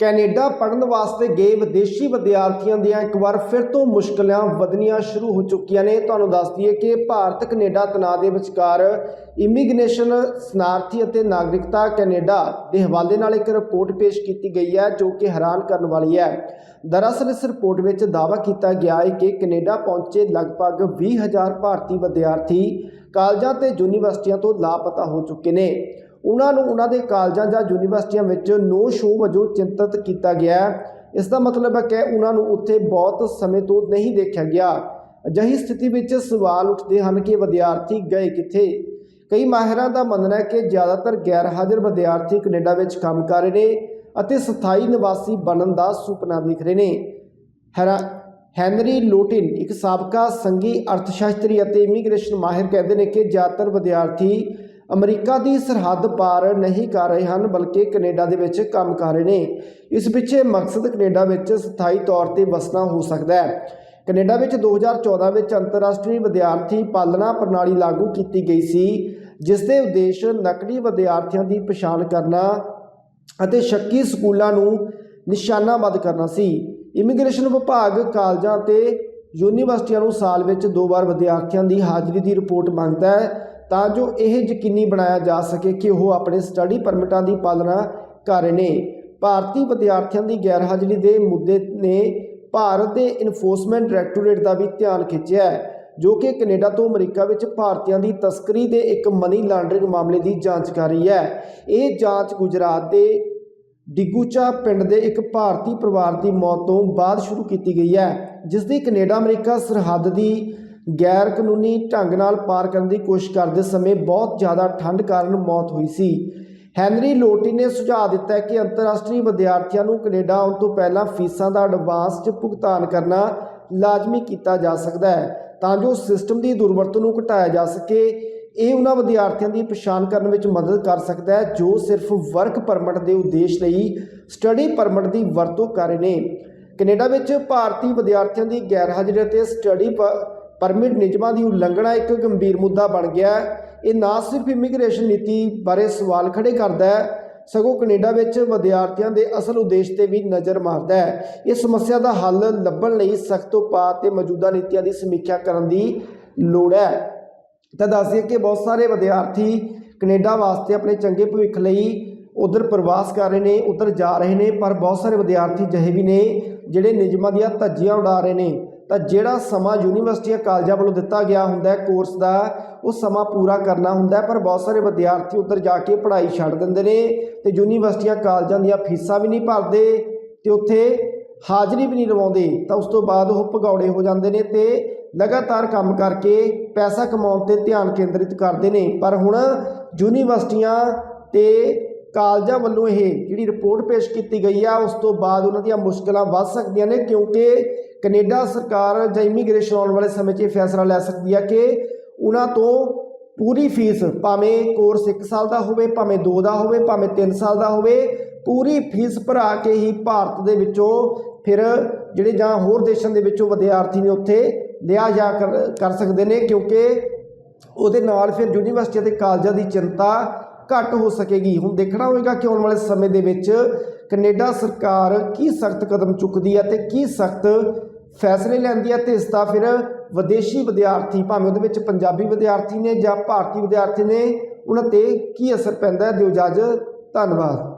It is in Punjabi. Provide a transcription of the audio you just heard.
ਕੈਨੇਡਾ ਪੜ੍ਹਨ ਵਾਸਤੇ ਗਏ ਵਿਦੇਸ਼ੀ ਵਿਦਿਆਰਥੀਆਂ ਦੀਆਂ ਇੱਕ ਵਾਰ ਫਿਰ ਤੋਂ ਮੁਸ਼ਕਲਾਂ ਵਧਣੀਆਂ ਸ਼ੁਰੂ ਹੋ ਚੁੱਕੀਆਂ ਨੇ। ਤੁਹਾਨੂੰ ਦੱਸ ਦਈਏ ਕਿ ਭਾਰਤ, ਕੈਨੇਡਾ ਤਣਾਅ ਦੇ ਵਿਚਕਾਰ ਇਮੀਗ੍ਰੇਸ਼ਨ ਸਨਾਰਥੀ ਅਤੇ ਨਾਗਰਿਕਤਾ ਕੈਨੇਡਾ ਦੇ ਹਵਾਲੇ ਨਾਲ ਇੱਕ ਰਿਪੋਰਟ ਪੇਸ਼ ਕੀਤੀ ਗਈ ਹੈ, ਜੋ ਕਿ ਹੈਰਾਨ ਕਰਨ ਵਾਲੀ ਹੈ। ਦਰਅਸਲ, ਇਸ ਰਿਪੋਰਟ ਵਿੱਚ ਦਾਅਵਾ ਕੀਤਾ ਗਿਆ ਹੈ ਕਿ ਕੈਨੇਡਾ ਪਹੁੰਚੇ ਲਗਭਗ 20000 ਭਾਰਤੀ ਵਿਦਿਆਰਥੀ ਕਾਲਜਾਂ ਤੇ ਯੂਨੀਵਰਸਿਟੀਆਂ ਤੋਂ ਲਾਪਤਾ ਹੋ ਚੁੱਕੇ ਨੇ। ਉਹਨਾਂ ਨੂੰ ਉਹਨਾਂ ਦੇ ਕਾਲਜਾਂ ਜਾਂ ਯੂਨੀਵਰਸਿਟੀਆਂ ਵਿੱਚ ਨੋ ਸ਼ੋ ਵਜੋਂ ਚਿੰਤਤ ਕੀਤਾ ਗਿਆ ਇਸ ਦਾ ਮਤਲਬ ਹੈ ਕਿ ਉਹਨਾਂ ਨੂੰ ਉੱਥੇ ਬਹੁਤ ਸਮੇਂ ਤੋਂ ਨਹੀਂ ਦੇਖਿਆ ਗਿਆ। ਅਜਿਹੀ ਸਥਿਤੀ ਵਿੱਚ ਸਵਾਲ ਉੱਠਦੇ ਹਨ ਕਿ ਵਿਦਿਆਰਥੀ ਗਏ ਕਿੱਥੇ? ਕਈ ਮਾਹਿਰਾਂ ਦਾ ਮੰਨਣਾ ਹੈ ਕਿ ਜ਼ਿਆਦਾਤਰ ਗੈਰ ਹਾਜ਼ਰ ਵਿਦਿਆਰਥੀ ਕੈਨੇਡਾ ਵਿੱਚ ਕੰਮ ਕਰ ਰਹੇ ਨੇ ਅਤੇ ਸਥਾਈ ਨਿਵਾਸੀ ਬਣਨ ਦਾ ਸੁਪਨਾ ਦੇਖ ਰਹੇ ਨੇ। ਹੈਰਾ ਹੈਨਰੀ ਲੋਟਿਨ, ਇੱਕ ਸਾਬਕਾ ਸੰਘੀ ਅਰਥਸ਼ਾਸਤਰੀ ਅਤੇ ਇਮੀਗ੍ਰੇਸ਼ਨ ਮਾਹਿਰ, ਕਹਿੰਦੇ ਨੇ ਕਿ ਜ਼ਿਆਦਾਤਰ ਵਿਦਿਆਰਥੀ ਅਮਰੀਕਾ ਦੀ ਸਰਹੱਦ ਪਾਰ ਨਹੀਂ ਕਰ ਰਹੇ ਹਨ, ਬਲਕਿ ਕੈਨੇਡਾ ਦੇ ਵਿੱਚ ਕੰਮ ਕਰ ਰਹੇ ਨੇ। ਇਸ ਪਿੱਛੇ ਮਕਸਦ ਕੈਨੇਡਾ ਵਿੱਚ ਸਥਾਈ ਤੌਰ ਤੇ ਵਸਣਾ ਹੋ ਸਕਦਾ ਹੈ। ਕੈਨੇਡਾ ਵਿੱਚ 2014 ਵਿੱਚ ਅੰਤਰਰਾਸ਼ਟਰੀ ਵਿਦਿਆਰਥੀ ਪਾਲਣਾ ਪ੍ਰਣਾਲੀ ਲਾਗੂ ਕੀਤੀ ਗਈ ਸੀ, ਜਿਸ ਦੇ ਉਦੇਸ਼ ਨਕਲੀ ਵਿਦਿਆਰਥੀਆਂ ਦੀ ਪਛਾਣ ਕਰਨਾ ਅਤੇ ਸ਼ੱਕੀ ਸਕੂਲਾਂ ਨੂੰ ਨਿਸ਼ਾਨਾਬੱਧ ਕਰਨਾ ਸੀ। ਇਮੀਗ੍ਰੇਸ਼ਨ ਵਿਭਾਗ ਕਾਲਜਾਂ ਤੇ ਯੂਨੀਵਰਸਿਟੀਆਂ ਨੂੰ ਸਾਲ ਵਿੱਚ ਦੋ ਵਾਰ ਵਿਦਿਆਰਥੀਆਂ ਦੀ ਹਾਜ਼ਰੀ ਦੀ ਰਿਪੋਰਟ ਮੰਗਦਾ ਹੈ, ਤਾਂ ਜੋ ਇਹ ਯਕੀਨੀ ਬਣਾਇਆ ਜਾ ਸਕੇ ਕਿ ਉਹ ਆਪਣੇ ਸਟੱਡੀ ਪਰਮਿਟਾਂ ਦੀ ਪਾਲਣਾ ਕਰ ਰਹੇ ਨੇ। ਭਾਰਤੀ ਵਿਦਿਆਰਥੀਆਂ ਦੀ ਗੈਰਹਾਜ਼ਰੀ ਦੇ ਮੁੱਦੇ ਨੇ ਭਾਰਤ ਦੇ ਇਨਫੋਰਸਮੈਂਟ ਡਾਇਰੈਕਟੋਰੇਟ ਦਾ ਵੀ ਧਿਆਨ ਖਿੱਚਿਆ ਹੈ, ਜੋ ਕਿ ਕੈਨੇਡਾ ਤੋਂ ਅਮਰੀਕਾ ਵਿੱਚ ਭਾਰਤੀਆਂ ਦੀ ਤਸਕਰੀ ਦੇ ਇੱਕ ਮਨੀ ਲਾਂਡਰਿੰਗ ਮਾਮਲੇ ਦੀ ਜਾਂਚ ਕਰ ਰਹੀ ਹੈ। ਇਹ ਜਾਂਚ ਗੁਜਰਾਤ ਦੇ ਡਿਗੂਚਾ ਪਿੰਡ ਦੇ ਇੱਕ ਭਾਰਤੀ ਪਰਿਵਾਰ ਦੀ ਮੌਤ ਤੋਂ ਬਾਅਦ ਸ਼ੁਰੂ ਕੀਤੀ ਗਈ ਹੈ ਜਿਸ ਦੀ ਕੈਨੇਡਾ, ਅਮਰੀਕਾ ਸਰਹੱਦ ਦੀ ਗੈਰ ਕਾਨੂੰਨੀ ਢੰਗ ਨਾਲ ਪਾਰ ਕਰਨ ਦੀ ਕੋਸ਼ਿਸ਼ ਕਰਦੇ ਸਮੇਂ ਬਹੁਤ ਜ਼ਿਆਦਾ ਠੰਡ ਕਾਰਨ ਮੌਤ ਹੋਈ ਸੀ। ਹੈਨਰੀ ਲੋਟੀ ਨੇ ਸੁਝਾਅ ਦਿੱਤਾ ਕਿ ਅੰਤਰਰਾਸ਼ਟਰੀ ਵਿਦਿਆਰਥੀਆਂ ਨੂੰ ਕੈਨੇਡਾ ਆਉਣ ਤੋਂ ਪਹਿਲਾਂ ਫੀਸਾਂ ਦਾ ਐਡਵਾਂਸ 'ਚ ਭੁਗਤਾਨ ਕਰਨਾ ਲਾਜ਼ਮੀ ਕੀਤਾ ਜਾ ਸਕਦਾ ਹੈ, ਤਾਂ ਜੋ ਸਿਸਟਮ ਦੀ ਦੁਰਵਰਤੋਂ ਨੂੰ ਘਟਾਇਆ ਜਾ ਸਕੇ। ਇਹ ਉਹਨਾਂ ਵਿਦਿਆਰਥੀਆਂ ਦੀ ਪਛਾਣ ਕਰਨ ਵਿੱਚ ਮਦਦ ਕਰ ਸਕਦਾ ਹੈ, ਜੋ ਸਿਰਫ ਵਰਕ ਪਰਮਿਟ ਦੇ ਉਦੇਸ਼ ਲਈ ਸਟੱਡੀ ਪਰਮਿਟ ਦੀ ਵਰਤੋਂ ਕਰ ਰਹੇ ਨੇ। ਕੈਨੇਡਾ ਵਿੱਚ ਭਾਰਤੀ ਵਿਦਿਆਰਥੀਆਂ ਦੀ ਗੈਰਹਾਜ਼ਰੀ ਅਤੇ ਸਟੱਡੀ ਪ- ਪਰਮਿਟ ਨਿਯਮਾਂ ਦੀ ਉਲੰਘਣਾ ਇੱਕ ਗੰਭੀਰ ਮੁੱਦਾ ਬਣ ਗਿਆ ਹੈ। ਇਹ ਨਾ ਸਿਰਫ ਇਮੀਗ੍ਰੇਸ਼ਨ ਨੀਤੀ ਬਾਰੇ ਸਵਾਲ ਖੜੇ ਕਰਦਾ ਹੈ, ਸਗੋਂ ਕੈਨੇਡਾ ਵਿੱਚ ਵਿਦਿਆਰਥੀਆਂ ਦੇ ਅਸਲ ਉਦੇਸ਼ ਤੇ ਵੀ ਨਜ਼ਰ ਮਾਰਦਾ ਹੈ। ਇਸ ਸਮੱਸਿਆ ਦਾ ਹੱਲ ਲੱਭਣ ਲਈ ਸਖਤ ਉਪਾਅ ਤੇ ਮੌਜੂਦਾ ਨੀਤੀਆਂ ਦੀ ਸਮੀਖਿਆ ਕਰਨ ਦੀ ਲੋੜ ਹੈ। ਤਾਂ ਦੱਸਦੀਏ ਕਿ ਬਹੁਤ ਸਾਰੇ ਵਿਦਿਆਰਥੀ ਕੈਨੇਡਾ ਵਾਸਤੇ ਆਪਣੇ ਚੰਗੇ ਭਵਿੱਖ ਲਈ ਉਧਰ ਪ੍ਰਵਾਸ ਕਰ ਰਹੇ ਨੇ, ਉਧਰ ਜਾ ਰਹੇ ਨੇ, ਪਰ ਬਹੁਤ ਸਾਰੇ ਵਿਦਿਆਰਥੀ ਜਿਹੇ ਵੀ ਨੇ ਜਿਹੜੇ ਨਿਯਮਾਂ ਦੀਆਂ ਧੱਜੀਆਂ ਉਡਾ ਰਹੇ ਨੇ। ਤਾਂ ਜਿਹੜਾ ਸਮਾਂ ਯੂਨੀਵਰਸਿਟੀਆਂ ਕਾਲਜਾਂ ਵੱਲੋਂ ਦਿੱਤਾ ਗਿਆ ਹੁੰਦਾ ਹੈ, ਕੋਰਸ ਦਾ, ਉਹ ਸਮਾਂ ਪੂਰਾ ਕਰਨਾ ਹੁੰਦਾ ਹੈ, ਪਰ ਬਹੁਤ ਸਾਰੇ ਵਿਦਿਆਰਥੀ ਉੱਧਰ ਜਾ ਕੇ ਪੜ੍ਹਾਈ ਛੱਡ ਦਿੰਦੇ ਨੇ ਤੇ ਯੂਨੀਵਰਸਿਟੀਆਂ ਕਾਲਜਾਂ ਦੀਆਂ ਫੀਸਾਂ ਵੀ ਨਹੀਂ ਭਰਦੇ ਤੇ ਉੱਥੇ ਹਾਜ਼ਰੀ ਵੀ ਨਹੀਂ ਲਵਾਉਂਦੇ। ਤਾਂ ਉਸ ਤੋਂ ਬਾਅਦ ਉਹ ਭਗੌੜੇ ਹੋ ਜਾਂਦੇ ਨੇ ਤੇ ਲਗਾਤਾਰ ਕੰਮ ਕਰਕੇ ਪੈਸਾ ਕਮਾਉਣ ਤੇ ਧਿਆਨ ਕੇਂਦਰਿਤ ਕਰਦੇ ਨੇ। ਪਰ ਹੁਣ ਯੂਨੀਵਰਸਿਟੀਆਂ ਤੇ ਕਾਲਜਾਂ ਵੱਲੋਂ ਇਹ ਜਿਹੜੀ ਰਿਪੋਰਟ ਪੇਸ਼ ਕੀਤੀ ਗਈ ਆ, ਉਸ ਤੋਂ ਬਾਅਦ ਉਹਨਾਂ ਦੀਆਂ ਮੁਸ਼ਕਲਾਂ ਵੱਧ ਸਕਦੀਆਂ ਨੇ, ਕਿਉਂਕਿ ਕੈਨੇਡਾ ਸਰਕਾਰ ਜਾਂ ਇਮੀਗ੍ਰੇਸ਼ਨ ਆਉਣ ਵਾਲੇ ਸਮੇਂ 'ਚ ਇਹ ਫੈਸਲਾ ਲੈ ਸਕਦੀ ਆ ਕਿ ਉਹਨਾਂ ਤੋਂ ਪੂਰੀ ਫੀਸ ਭਾਵੇਂ ਕੋਰਸ 1 ਸਾਲ ਦਾ ਹੋਵੇ, ਭਾਵੇਂ 2 ਦਾ ਹੋਵੇ, ਭਾਵੇਂ 3 ਸਾਲ ਦਾ ਹੋਵੇ, ਪੂਰੀ ਫੀਸ ਭਰਾ ਕੇ ਹੀ ਭਾਰਤ ਦੇ ਵਿੱਚੋਂ ਫਿਰ ਜਿਹੜੇ ਜਾਂ ਹੋਰ ਦੇਸ਼ਾਂ ਦੇ ਵਿੱਚੋਂ ਵਿਦਿਆਰਥੀ ਨੇ ਉੱਥੇ ਲਿਆ ਜਾ ਕਰ ਕਰ ਸਕਦੇ ਨੇ ਕਿਉਂਕਿ ਉਹਦੇ ਨਾਲ ਫਿਰ ਯੂਨੀਵਰਸਿਟੀ ਅਤੇ ਕਾਲਜਾਂ ਦੀ ਚਿੰਤਾ ਘੱਟ ਹੋ ਸਕੇਗੀ। ਹੁਣ ਦੇਖਣਾ ਹੋਵੇਗਾ ਕਿ ਆਉਣ ਵਾਲੇ ਸਮੇਂ ਦੇ ਵਿੱਚ ਕੈਨੇਡਾ ਸਰਕਾਰ ਕੀ ਸਖਤ ਕਦਮ ਚੁੱਕਦੀ ਹੈ ਤੇ ਕੀ ਸਖਤ ਫੈਸਲੇ ਲੈਂਦੀ ਹੈ ਤੇ ਇਸ ਦਾ ਫਿਰ ਵਿਦੇਸ਼ੀ ਵਿਦਿਆਰਥੀ, ਭਾਵੇਂ ਉਹਦੇ ਵਿੱਚ ਪੰਜਾਬੀ ਵਿਦਿਆਰਥੀ ਨੇ ਜਾਂ ਭਾਰਤੀ ਵਿਦਿਆਰਥੀ ਨੇ, ਉਹਨਾਂ ਤੇ ਕੀ ਅਸਰ ਪੈਂਦਾ ਹੈ। ਦਿਓ ਇਜਾਜ਼ਤ, ਧੰਨਵਾਦ।